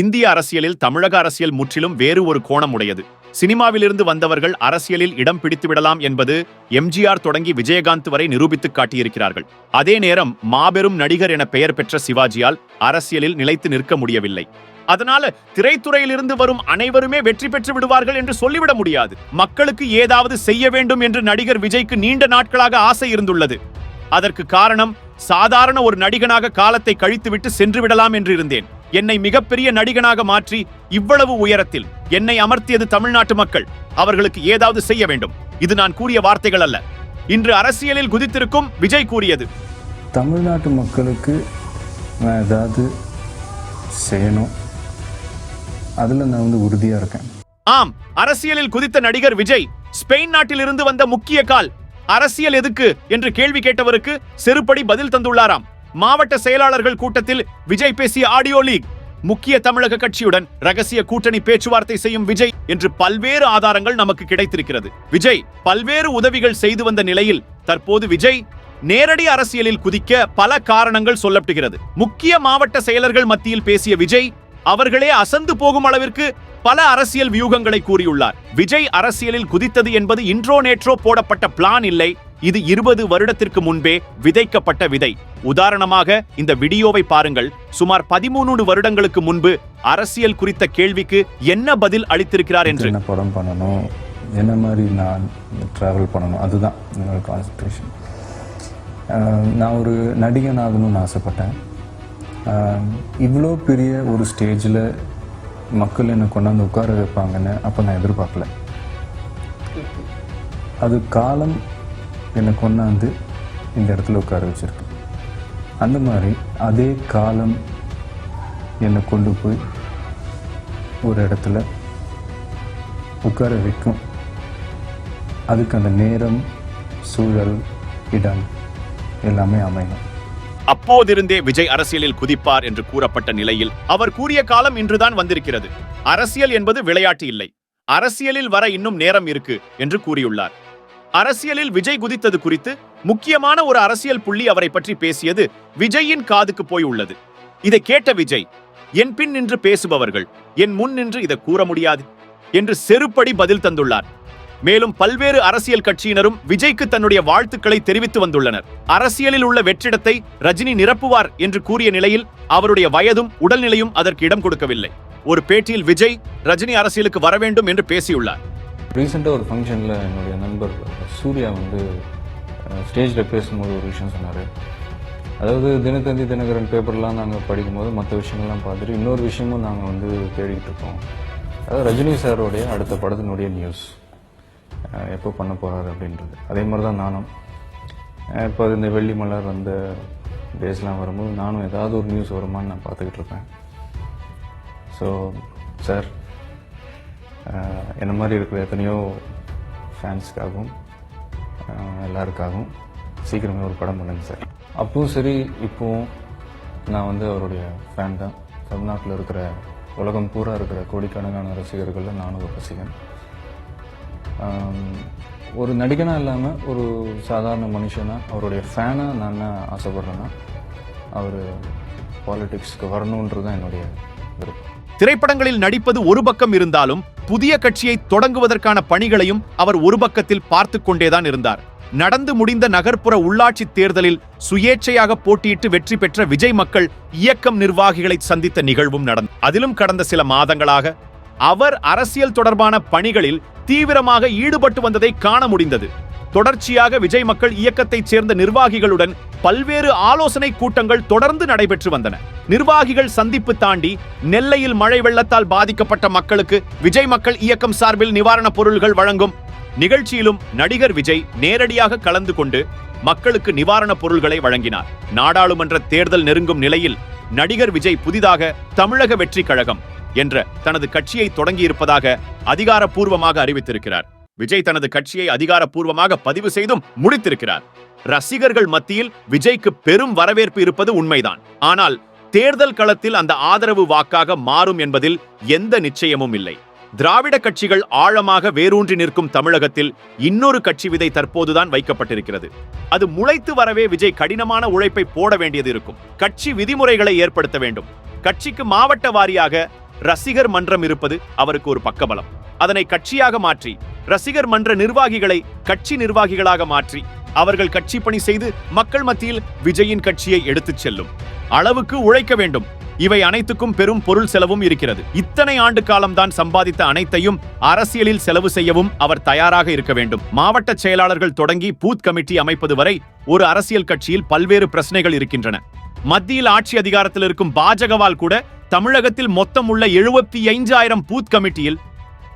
இந்திய அரசியலில் தமிழக அரசியல் முற்றிலும் வேறு ஒரு கோணம் உடையது சினிமாவிலிருந்து வந்தவர்கள் அரசியலில் இடம் பிடித்து விடலாம் என்பது எம்ஜிஆர் தொடங்கி விஜயகாந்த் வரை நிரூபித்து காட்டியிருக்கிறார்கள். அதே நேரம் மாபெரும் நடிகர் என பெயர் பெற்ற சிவாஜியால் அரசியலில் நிலைத்து நிற்க முடியவில்லை. அதனால திரைத்துறையிலிருந்து வரும் அனைவருமே வெற்றி பெற்று விடுவார்கள் என்று சொல்லிவிட முடியாது. மக்களுக்கு ஏதாவது செய்ய வேண்டும் என்று நடிகர் விஜய்க்கு நீண்ட நாட்களாக ஆசை இருந்துள்ளது. அதற்கு காரணம் சாதாரண ஒரு நடிகனாக காலத்தை கழித்துவிட்டு சென்று விடலாம் என்று இருந்தேன் என்னை மிகப்பெரிய நடிகனாக மாற்றி இவ்வளவு உயரத்தில் என்னை அமர்த்தியது தமிழ்நாட்டு மக்கள். அவர்களுக்கு ஏதாவது செய்ய வேண்டும். இது நான் கூறிய வார்த்தைகள் அல்ல. இன்று அரசியலில் குதித்திருக்கும் விஜய் கூறியது. தமிழ்நாட்டு மக்களுக்கு நான் ஏதாவது செய்யணும். அதில் நான் வந்து உறுதியாக இருக்கேன். ஆம் அரசியலில் குதித்த நடிகர் விஜய் ஸ்பெயின் நாட்டிலிருந்து வந்த முக்கிய கால் அரசியல் எதுக்கு என்று கேள்வி கேட்டவருக்கு செருப்படி பதில் தந்துள்ளாராம். மாவட்ட செயலாளர்கள் கூட்டத்தில் விஜய் பேசிய ஆடியோ லீக். முக்கிய தமிழக கட்சியுடன் ரகசிய கூட்டணி பேச்சுவார்த்தை செய்யும் விஜய் என்று பல்வேறு ஆதாரங்கள் நமக்கு கிடைத்திருக்கிறது. விஜய் பல்வேறு உதவிகள் செய்து வந்த நிலையில் தற்போது விஜய் நேரடி அரசியலில் குதிக்க பல காரணங்கள் சொல்லப்படுகிறது. முக்கிய மாவட்ட செயலர்கள் மத்தியில் பேசிய விஜய் அவர்களே அசந்து போகும் அளவிற்கு பல அரசியல் வியூகங்களை கூறியுள்ளார். விஜய் அரசியலில் குதித்தது என்பது இன்றோ நேற்றோ போடப்பட்ட பிளான் இல்லை. இது இருபது வருடத்திற்கு முன்பே விதைக்கப்பட்ட விதை. உதாரணமாக இந்த வீடியோவை பாருங்கள். சுமார் பதிமூணு வருடங்களுக்கு முன்பு அரசியல் குறித்த கேள்விக்கு என்ன பதில் அளித்திருக்கிறார் என்று. என்ன படம் பண்ணணும்? என்ன மாதிரி நான் ட்ராவல் பண்ணணும்? அதுதான் என்னோட கான்சன்ட்ரேஷன் நான் ஒரு நடிகன் ஆகணும்னு ஆசைப்பட்டேன். இவ்வளோ பெரிய ஒரு ஸ்டேஜில் மக்கள் என்னை கொண்டாந்து உட்கார வைப்பாங்கன்னு அப்போ நான் எதிர்பார்க்கல. அது காலம் என்னை கொண்டாந்து இந்த இடத்துல உட்கார வச்சுருக்கு. அந்த மாதிரி அதே காலம் என்னை கொண்டு போய் ஒரு இடத்துல உட்கார வைக்கும். அதுக்கு அந்த நேரம் சூழல் இடம் எல்லாமே அமையும் அப்போதிருந்தே விஜய் அரசியலில் குதிப்பார் என்று கூறப்பட்ட நிலையில் அவர் கூறிய காலம் இன்றுதான் வந்திருக்கிறது. அரசியல் என்பது விளையாட்டு இல்லை. அரசியலில் வர இன்னும் நேரம் இருக்கு என்று கூறியுள்ளார். அரசியலில் விஜய் குதித்தது குறித்து முக்கியமான ஒரு அரசியல் புள்ளி அவரை பற்றி பேசியது விஜயின் காதுக்கு போய் உள்ளது. இதை கேட்ட விஜய் என் பின் நின்று பேசுபவர்கள் என் முன் நின்று இதை கூற முடியாது என்று செருப்படி பதில் தந்துள்ளார். மேலும் பல்வேறு அரசியல் கட்சியினரும் விஜய்க்கு தன்னுடைய வாழ்த்துக்களை தெரிவித்து வந்துள்ளனர். அரசியலில் உள்ள வெற்றிடத்தை ரஜினி நிரப்புவார் என்று கூறிய நிலையில் அவருடைய வயதும் உடல்நிலையும் அதற்கு இடம் கொடுக்கவில்லை. ஒரு பேட்டியில் விஜய் ரஜினி அரசியலுக்கு வர வேண்டும் என்று பேசியுள்ளார். ரீசெண்டாக ஒரு ஃபங்க்ஷனில் என்னுடைய நண்பர் சூர்யா வந்து ஸ்டேஜில் பேசும்போது ஒரு விஷயம் சொன்னார். அதாவது தினத்தந்தி தினகரன் பேப்பர்லாம் நாங்கள் படிக்கும்போது மற்ற விஷயங்கள்லாம் பார்த்துட்டு இன்னொரு விஷயமும் நாங்கள் வந்து தேடிக்கிட்டு இருக்கோம். அதாவது ரஜினி சாரோடைய அடுத்த படத்தினுடைய நியூஸ் எப்போ பண்ண போகிறாரு அப்படின்றது. அதே மாதிரி தான் நானும். இப்போ இப்போ இந்த வெள்ளி மலர் அந்த டேஸ்லாம் வரும்போது நானும் ஏதாவது ஒரு நியூஸ் வருமான்னு நான் பார்த்துக்கிட்டு இருப்பேன். ஸோ சார் என்ன மாதிரி இருக்கிற எத்தனையோ ஃபேன்ஸ்க்காகவும் எல்லாருக்காகவும் சீக்கிரமே ஒரு படம் பண்ணுங்க சார். அப்பவும் சரி இப்போவும் நான் வந்து அவருடைய ஃபேன் தான். தமிழ்நாட்டில் இருக்கிற உலகம் பூரா இருக்கிற கோடிக்கணக்கான ரசிகர்களில் நானும் ஒரு ரசிகன். ஒரு நடிகனாக இல்லாமல் ஒரு சாதாரண மனுஷனாக அவருடைய ஃபேனாக நான் என்ன ஆசைப்பட்றேன்னா அவர் பாலிடிக்ஸ்க்கு வரணுன்றது தான் என்னுடைய விருப்பம். திரைப்படங்களில் நடிப்பது ஒரு பக்கம் இருந்தாலும் புதிய கட்சியை தொடங்குவதற்கான பணிகளையும் அவர் ஒரு பக்கத்தில் பார்த்து கொண்டேதான் இருந்தார். நடந்து முடிந்த நகர்ப்புற உள்ளாட்சி தேர்தலில் சுயேட்சையாக போட்டியிட்டு வெற்றி பெற்ற விஜய் மக்கள் இயக்கம் நிர்வாகிகளை சந்தித்த நிகழ்வும் நடந்தது அதிலும் கடந்த சில மாதங்களாக அவர் அரசியல் தொடர்பான பணிகளில் தீவிரமாக ஈடுபட்டு வந்ததை காண முடிந்தது. தொடர்ச்சியாக விஜய் மக்கள் இயக்கத்தைச் சேர்ந்த நிர்வாகிகளுடன் பல்வேறு ஆலோசனை கூட்டங்கள் தொடர்ந்து நடைபெற்று வந்தன. நிர்வாகிகள் சந்திப்பு தாண்டி நெல்லையில் மழை வெள்ளத்தால் பாதிக்கப்பட்ட மக்களுக்கு விஜய் மக்கள் இயக்கம் சார்பில் நிவாரணப் பொருள்கள் வழங்கும் நிகழ்ச்சியிலும் நடிகர் விஜய் நேரடியாக கலந்து கொண்டு மக்களுக்கு நிவாரணப் பொருள்களை வழங்கினார். நாடாளுமன்ற தேர்தல் நெருங்கும் நிலையில் நடிகர் விஜய் புதிதாக தமிழக வெற்றி கழகம் என்ற தனது கட்சியை தொடங்கியிருப்பதாக அதிகாரப்பூர்வமாக அறிவித்திருக்கிறார். விஜய் தனது கட்சியை அதிகாரப்பூர்வமாக பதிவு செய்தும் முடித்திருக்கிறார். ரசிகர்கள் மத்தியில் விஜய்க்கு பெரும் வரவேற்பு இருப்பது உண்மைதான். ஆனால் தேர்தல் களத்தில் அந்த ஆதரவு வாக்காக மாறும் என்பதில் எந்த நிச்சயமும் இல்லை. திராவிட கட்சிகள் ஆழமாக வேரூன்றி நிற்கும் தமிழகத்தில் இன்னொரு கட்சி விதை தற்போதுதான் வைக்கப்பட்டிருக்கிறது. அது முளைத்து வரவே விஜய் கடினமான உழைப்பை போட வேண்டியது இருக்கும். கட்சி விதிமுறைகளை ஏற்படுத்த வேண்டும். கட்சிக்கு மாவட்ட வாரியாக ரசிகர் மன்றம் இருப்பது அவருக்கு ஒரு பக்கபலம். அதனை கட்சியாக மாற்றி ரசிகர் மன்ற நிர்வாகிகளை கட்சி நிர்வாகிகளாக மாற்றி அவர்கள் கட்சி பணி செய்து மக்கள் மத்தியில் விஜயின் கட்சியை எடுத்துச் செல்லும். அளவுக்கு உழைக்க வேண்டும். இவை அனைத்துக்கும் பெரும் பொருள் செலவும் இருக்கிறது. இத்தனை ஆண்டு காலம்தான் சம்பாதித்த அனைத்தையும் அரசியலில் செலவு செய்யவும் அவர் தயாராக இருக்க வேண்டும். மாவட்ட செயலாளர்கள் தொடங்கி பூத் கமிட்டி அமைப்பது வரை ஒரு அரசியல் கட்சியில் பல்வேறு பிரச்சனைகள் இருக்கின்றன. மத்தியில் ஆட்சி அதிகாரத்தில் இருக்கும் பாஜகவால் கூட தமிழகத்தில் மொத்தம் உள்ள எழுபத்தி ஐந்தாயிரம் பூத் கமிட்டியில்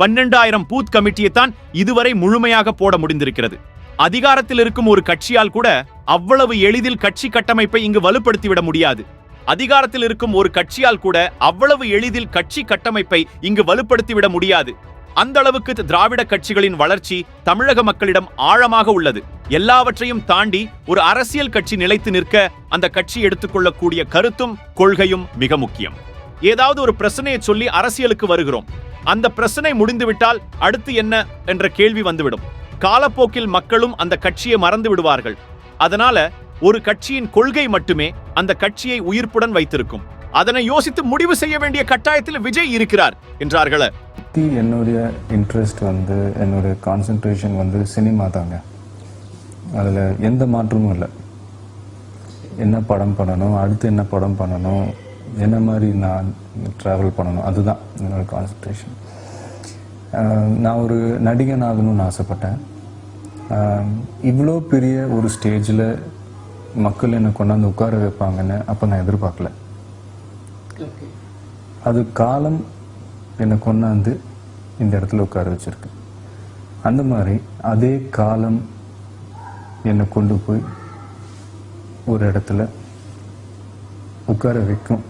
பன்னெண்டாயிரம் பூத் கமிட்டியை தான் இதுவரை முழுமையாக போட முடிந்திருக்கிறது. அதிகாரத்தில் இருக்கும் ஒரு கட்சியால் கூட அவ்வளவு எளிதில் கட்சி கட்டமைப்பை இங்கு வலுப்படுத்திவிட முடியாது. அதிகாரத்தில் இருக்கும் ஒரு கட்சியால் கூட அவ்வளவு எளிதில் கட்சி கட்டமைப்பை இங்கு வலுப்படுத்திவிட முடியாது. அந்த அளவுக்கு திராவிட கட்சிகளின் வளர்ச்சி தமிழக மக்களிடம் ஆழமாக உள்ளது. எல்லாவற்றையும் தாண்டி ஒரு அரசியல் கட்சி நிலைத்து நிற்க அந்த கட்சி எடுத்துக்கொள்ளக்கூடிய கருத்தும் கொள்கையும் மிக முக்கியம். ஏதாவது ஒரு பிரச்சனையை சொல்லி அரசியலுக்கு வருகிறோம். அந்த பிரச்சனை முடிந்துவிட்டால் அடுத்து என்ன என்ற கேள்வி வந்துவிடும். காலப்போக்கில் மக்களும் அந்த கட்சியை மறந்து விடுவார்கள். அதனால ஒரு கட்சியின் கொள்கை மட்டுமே அந்த கட்சியை உயிர்ப்புடன் வைத்திருக்கும். அதனை யோசித்து முடிவு செய்ய வேண்டிய கட்டாயத்தில் விஜய் இருக்கிறார் என்றார்கள. என்னுடைய இன்ட்ரெஸ்ட் வந்து என்னுடைய கான்சென்ட்ரேஷன் வந்து சினிமா தாங்க. அதில் எந்த மாற்றமும் இல்லை. என்ன படம் பண்ணணும் அடுத்து என்ன படம் பண்ணணும் என்ன மாதிரி நான் ட்ராவல் பண்ணணும்? அதுதான் என்னோட கான்சென்ட்ரேஷன் நான் ஒரு நடிகன் ஆகணும்னு ஆசைப்பட்டேன் இவ்வளோ பெரிய ஒரு ஸ்டேஜில் மக்கள் என்னை கொண்டாந்து உட்கார வைப்பாங்கன்னு அப்போ நான் எதிர்பார்க்கல. அது காலம் என்னை கொண்டாந்து இந்த இடத்துல உட்கார வச்சிருக்கு. அந்த மாதிரி அதே காலம் என்னை கொண்டு போய் ஒரு இடத்துல உட்கார வைக்கும்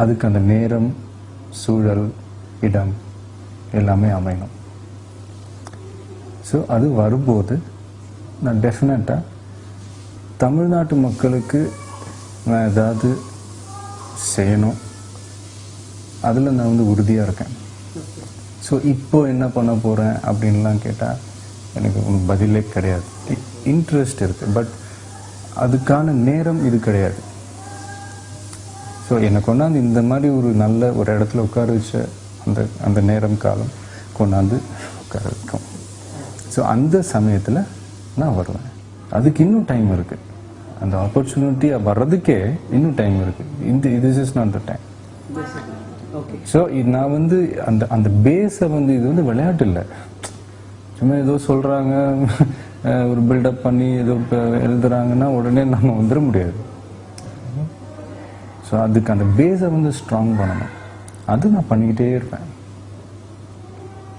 அதுக்கு அந்த நேரம் சூழல் இடம் எல்லாமே அமையணும். ஸோ அது வரும்போது நான் டெஃபினட்டாக தமிழ்நாட்டு மக்களுக்கு நான் ஏதாவது செய்யணும். அதில் நான் வந்து உறுதியாக இருக்கேன். ஸோ இப்போ என்ன பண்ண போகிறேன் அப்படின்லாம் கேட்டால் எனக்கு பதிலே கிடையாது. இன்ட்ரெஸ்ட் இருக்குது பட் அதுக்கான நேரம் இது கிடையாது. ஸோ என்னை கொண்டாந்து இந்த மாதிரி ஒரு நல்ல ஒரு இடத்துல உட்கார வச்ச அந்த அந்த நேரம் காலம் கொண்டாந்து உட்கார வைக்கும். ஸோ அந்த சமயத்தில் நான் வருவேன். அதுக்கு இன்னும் டைம் இருக்குது அந்த ஆப்பர்ச்சுனிட்டி வர்றதுக்கே இன்னும் டைம் இருக்குது இந்த this is not the time so நான் வந்து அந்த அந்த பேஸை வந்து இது வந்து விளையாட்டு இல்லை. சும்மா ஏதோ சொல்கிறாங்க ஒரு பில்டப் பண்ணி ஏதோ இப்போ எழுதுறாங்கன்னா உடனே நம்ம வந்துட முடியாது. ஸோ அதுக்கு அந்த பேஸை வந்து ஸ்ட்ராங் பண்ணணும். அது நான் பண்ணிக்கிட்டே இருப்பேன்.